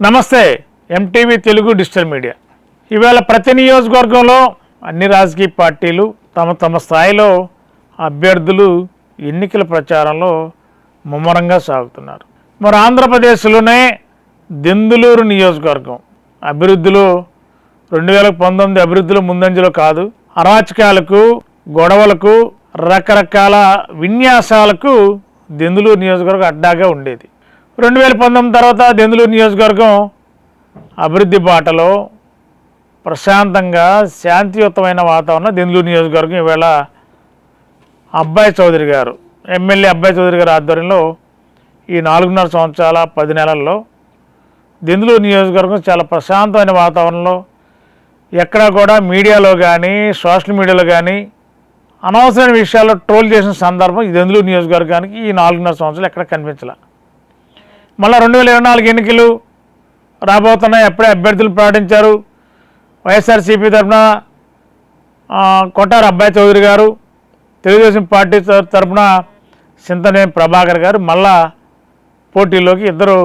నమస్తే MTV Telugu digital media. ఇవాళ ప్రతి నియోజకవర్గంలో అన్ని రాజకీయ పార్టీలు తమ తమ స్థాయిలో అభ్యర్థులు ఎన్నికల ప్రచారంలో ముమ్మరంగా సాగుతున్నారు. మరి ఆంధ్రప్రదేశ్లోనే దెందులూరు నియోజకవర్గం అభివృద్ధిలో రెండు వేల పంతొమ్మిది అభివృద్ధిలో ముందంజలో కాదు అరాచకాలకు గొడవలకు రకరకాల విన్యాసాలకు దెందులూరు నియోజకవర్గం అడ్డాగా ఉండేది. రెండు వేల పంతొమ్మిది తర్వాత దెందులూరు నియోజకవర్గం అభివృద్ధి బాటలో ప్రశాంతంగా శాంతియుతమైన వాతావరణం దెందులూరు నియోజకవర్గం ఈవేళ అబ్బాయి చౌదరి గారు ఎమ్మెల్యే అబ్బాయి చౌదరి గారి ఆధ్వర్యంలో ఈ నాలుగున్నర సంవత్సరాల పది నెలల్లో దెందులూరు నియోజకవర్గం చాలా ప్రశాంతమైన వాతావరణంలో ఎక్కడా కూడా మీడియాలో కానీ సోషల్ మీడియాలో కానీ అనవసరమైన విషయాల్లో ట్రోల్ చేసిన సందర్భం ఈ దెందులూరు నియోజకవర్గానికి ఈ నాలుగున్నర సంవత్సరాలు ఎక్కడ కనిపించలే. మళ్ళీ రెండు వేల ఇరవై నాలుగు ఎన్నికలు రాబోతున్నాయి. అప్పుడే అభ్యర్థులు ప్రకటించారు. వైఎస్ఆర్సీపీ తరఫున కొట్టారు అబ్బాయి చౌదరి గారు. తెలుగుదేశం పార్టీ తరఫున చింతనేని ప్రభాకర్ గారు మళ్ళా పోటీలోకి ఇద్దరు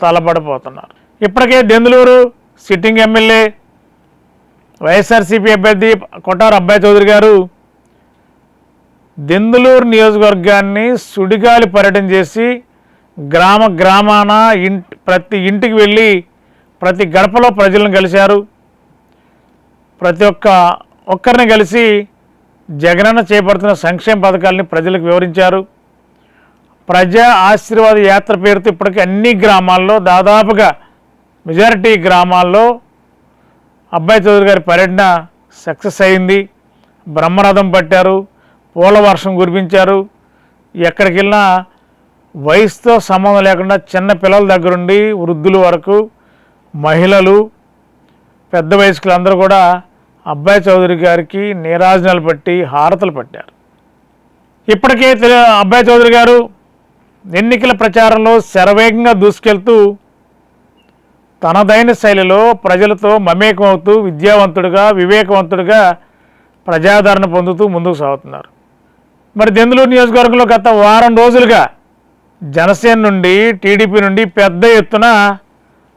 తలపడిపోతున్నారు ఇప్పటికే దెందులూరు సిట్టింగ్ ఎమ్మెల్యే వైఎస్ఆర్సీపీ అభ్యర్థి కొట్టారు అబ్బాయి చౌదరి గారు దెందులూరు నియోజకవర్గాన్ని సుడిగాలి పర్యటన చేసి గ్రామ గ్రామాన ఇంటి ప్రతి ఇంటికి వెళ్ళి ప్రతి గడపలో ప్రజలను కలిశారు. ప్రతి ఒక్క ఒక్కరిని కలిసి జగనన్న చేపడుతున్న సంక్షేమ పథకాలని ప్రజలకు వివరించారు. ప్రజా ఆశీర్వాద యాత్ర పేరుతో ఇప్పటికీ అన్ని గ్రామాల్లో దాదాపుగా మెజారిటీ గ్రామాల్లో అబ్బాయి చౌదరి గారి పర్యటన సక్సెస్ అయింది. బ్రహ్మరథం పట్టారు పూల వర్షం కురిపించారు. ఎక్కడికి వెళ్ళినా వయసుతో సంబంధం లేకుండా చిన్న పిల్లల దగ్గరుండి వృద్ధుల వరకు మహిళలు పెద్ద వయస్కులందరూ కూడా అబ్బాయి చౌదరి గారికి నీరాజనాలు పట్టి హారతలు పట్టారు. ఇప్పటికే అబ్బాయి చౌదరి గారు ఎన్నికల ప్రచారంలో శరవేగంగా దూసుకెళ్తూ తనదైన శైలిలో ప్రజలతో మమేకమవుతూ విద్యావంతుడిగా వివేకవంతుడిగా ప్రజాదరణ పొందుతూ ముందుకు సాగుతున్నారు. మరి దెందులూరు నియోజకవర్గంలో గత వారం రోజులుగా జనసేన నుండి టీడీపీ నుండి పెద్ద ఎత్తున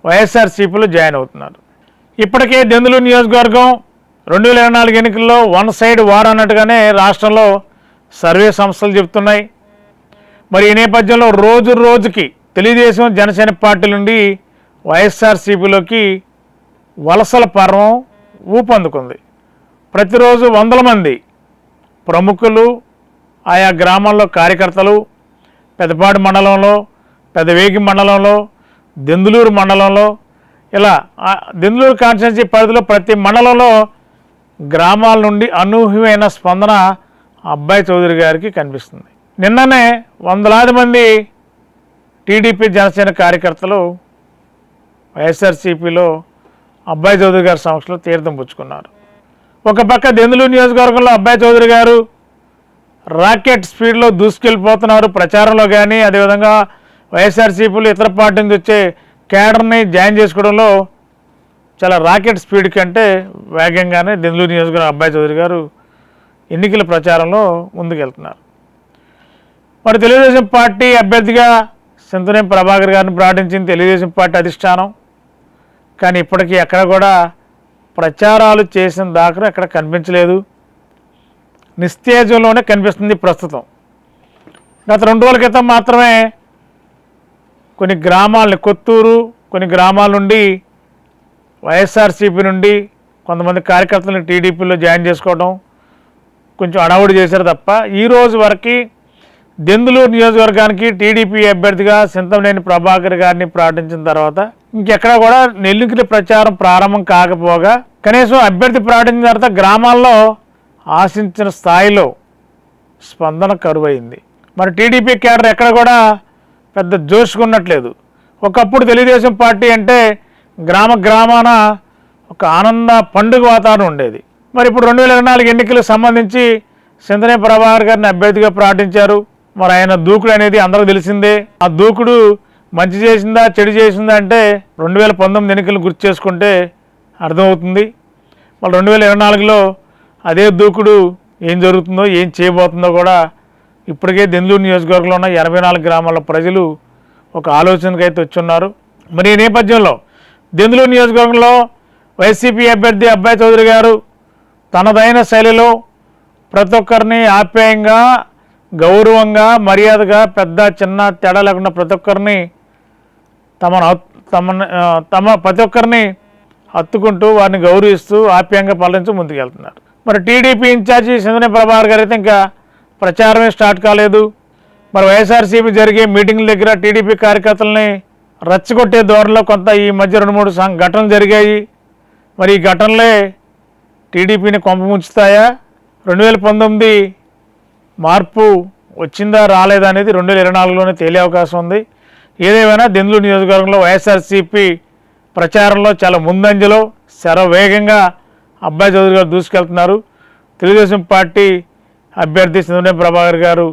వైఎస్ఆర్సీపీలో జాయిన్ అవుతున్నారు. ఇప్పటికే దెందులు నియోజకవర్గం రెండు వేల ఇరవై నాలుగు ఎన్నికల్లో వన్ సైడ్ వార్ అన్నట్టుగానే రాష్ట్రంలో సర్వే సంస్థలు చెప్తున్నాయి మరి ఈ నేపథ్యంలో రోజు రోజుకి తెలుగుదేశం జనసేన పార్టీ నుండి వైఎస్ఆర్సీపీలోకి వలసల పర్వం ఊపందుకుంది. ప్రతిరోజు వందల మంది ప్రముఖులు ఆయా గ్రామాల్లో కార్యకర్తలు పెద్దపాడు మండలంలో పెద్దవేగి మండలంలో దెందులూరు మండలంలో ఇలా దెందులూరు కాన్స్టిట్యున్సీ పరిధిలో ప్రతి మండలంలో గ్రామాల నుండి అనూహ్యమైన స్పందన అబ్బాయి చౌదరి గారికి కనిపిస్తుంది. నిన్ననే వందలాది మంది టీడీపీ జనసేన కార్యకర్తలు వైఎస్ఆర్సీపీలో అబ్బాయి చౌదరి గారి సమక్షంలో తీర్థం పుచ్చుకున్నారు. ఒక పక్క దెందులూరు నియోజకవర్గంలో అబ్బాయి చౌదరి గారు రాకెట్ స్పీడ్లో దూసుకెళ్ళిపోతున్నారు. ప్రచారంలో కానీ అదేవిధంగా వైఎస్ఆర్సీపీలు ఇతర పార్టీ నుంచి వచ్చే కేడర్ని జాయిన్ చేసుకోవడంలో చాలా రాకెట్ స్పీడ్ కంటే వేగంగానే దెందులూరు నియోజకవర్గం అబ్బాయి చౌదరి గారు ఎన్నికల ప్రచారంలో ముందుకెళ్తున్నారు. మరి తెలుగుదేశం పార్టీ అభ్యర్థిగా సింతనేం ప్రభాకర్ గారిని ప్రకటించింది తెలుగుదేశం పార్టీ అధిష్టానం. కానీ ఇప్పటికీ ఎక్కడ కూడా ప్రచారాలు చేసిన దాఖలు ఎక్కడ కనిపించలేదు. నిస్తేజంలోనే కనిపిస్తుంది ప్రస్తుతం. గత రెండు రోజుల క్రితం మాత్రమే కొన్ని గ్రామాలని కొత్తూరు కొన్ని గ్రామాల నుండి వైఎస్ఆర్సీపీ నుండి కొంతమంది కార్యకర్తలను టీడీపీలో జాయిన్ చేసుకోవడం కొంచెం అడవుడు చేశారు తప్ప ఈ రోజు వరకు దెందులూరు నియోజకవర్గానికి టీడీపీ అభ్యర్థిగా సింతంనేని ప్రభాకర్ గారిని ప్రకటించిన తర్వాత ఇంకెక్కడ కూడా నెల్లికల ప్రచారం ప్రారంభం కాకపోగా కనీసం అభ్యర్థి ప్రకటించిన తర్వాత గ్రామాల్లో ఆశించిన స్థాయిలో స్పందన కరువైంది. మరి టీడీపీ క్యాడర్ ఎక్కడ కూడా పెద్ద జోష్కున్నట్లేదు ఒకప్పుడు తెలుగుదేశం పార్టీ అంటే గ్రామ గ్రామాన ఒక ఆనంద పండుగ వాతావరణం ఉండేది. మరి ఇప్పుడు రెండు వేల ఇరవై నాలుగు ఎన్నికలకు సంబంధించి సింధనే ప్రభాకర్ గారిని అభ్యర్థిగా ప్రకటించారు మరి ఆయన దూకుడు అనేది అందరూ తెలిసిందే. ఆ దూకుడు మంచి చేసిందా చెడు చేసిందా అంటే రెండు వేల పంతొమ్మిది ఎన్నికలు గుర్తు చేసుకుంటే అర్థమవుతుంది. మళ్ళీ రెండు వేల ఇరవై నాలుగులో అదే దూకుడు ఏం జరుగుతుందో ఏం చేయబోతుందో కూడా ఇప్పటికే దెందులూరు నియోజకవర్గంలో ఉన్న ఎనభై నాలుగు గ్రామాల ప్రజలు ఒక ఆలోచనకైతే వచ్చున్నారు. మరి ఈ నేపథ్యంలో దెందులూరు నియోజకవర్గంలో వైసీపీ అభ్యర్థి అబ్బాయి చౌదరి గారు తనదైన శైలిలో ప్రతి ఒక్కరిని ఆప్యాయంగా గౌరవంగా మర్యాదగా పెద్ద చిన్న తేడా లేకుండా ప్రతి ఒక్కరిని తమను హత్- తమ ప్రతి ఒక్కరిని హత్తుకుంటూ వారిని గౌరవిస్తూ ఆప్యాయంగా పాలించి ముందుకెళ్తున్నారు. మరి టీడీపీ ఇన్ఛార్జి సింధనే ప్రభాకర్ గారు అయితే ఇంకా ప్రచారమే స్టార్ట్ కాలేదు. మరి వైఎస్ఆర్సీపీ జరిగే మీటింగ్ల దగ్గర టీడీపీ కార్యకర్తలని రచ్చగొట్టే ధోరణిలో కొంత ఈ మధ్య రెండు మూడు సం- ఘటనలు జరిగాయి. మరి ఈ ఘటనలే టీడీపీని కొంప ముంచుతాయా రెండు వేల పంతొమ్మిది మార్పు వచ్చిందా రాలేదా అనేది రెండు వేల ఇరవై నాలుగులోనే తేలే అవకాశం ఉంది. ఏదేమైనా దెందులు నియోజకవర్గంలో వైఎస్ఆర్సీపీ ప్రచారంలో చాలా ముందంజలో శరవేగంగా అబ్బాయి చౌదరి గారు దూసుకెళ్తున్నారు. తెలుగుదేశం పార్టీ అభ్యర్థి సింధునే ప్రభాకర్ గారు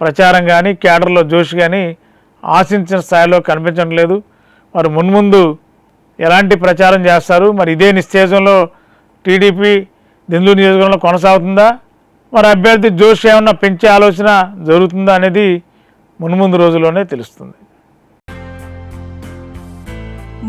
ప్రచారం కానీ క్యాడర్లో జోష్ కానీ ఆశించిన స్థాయిలో కనిపించడం లేదు. మరి మున్ముందు ఎలాంటి ప్రచారం చేస్తారు? మరి ఇదే నిశ్చేజంలో టీడీపీ దిందు నియోజకవర్గంలో కొనసాగుతుందా? మరి అభ్యర్థి జోష్ ఏమన్నా పెంచే ఆలోచన జరుగుతుందా అనేది మున్ముందు రోజుల్లోనే తెలుస్తుంది.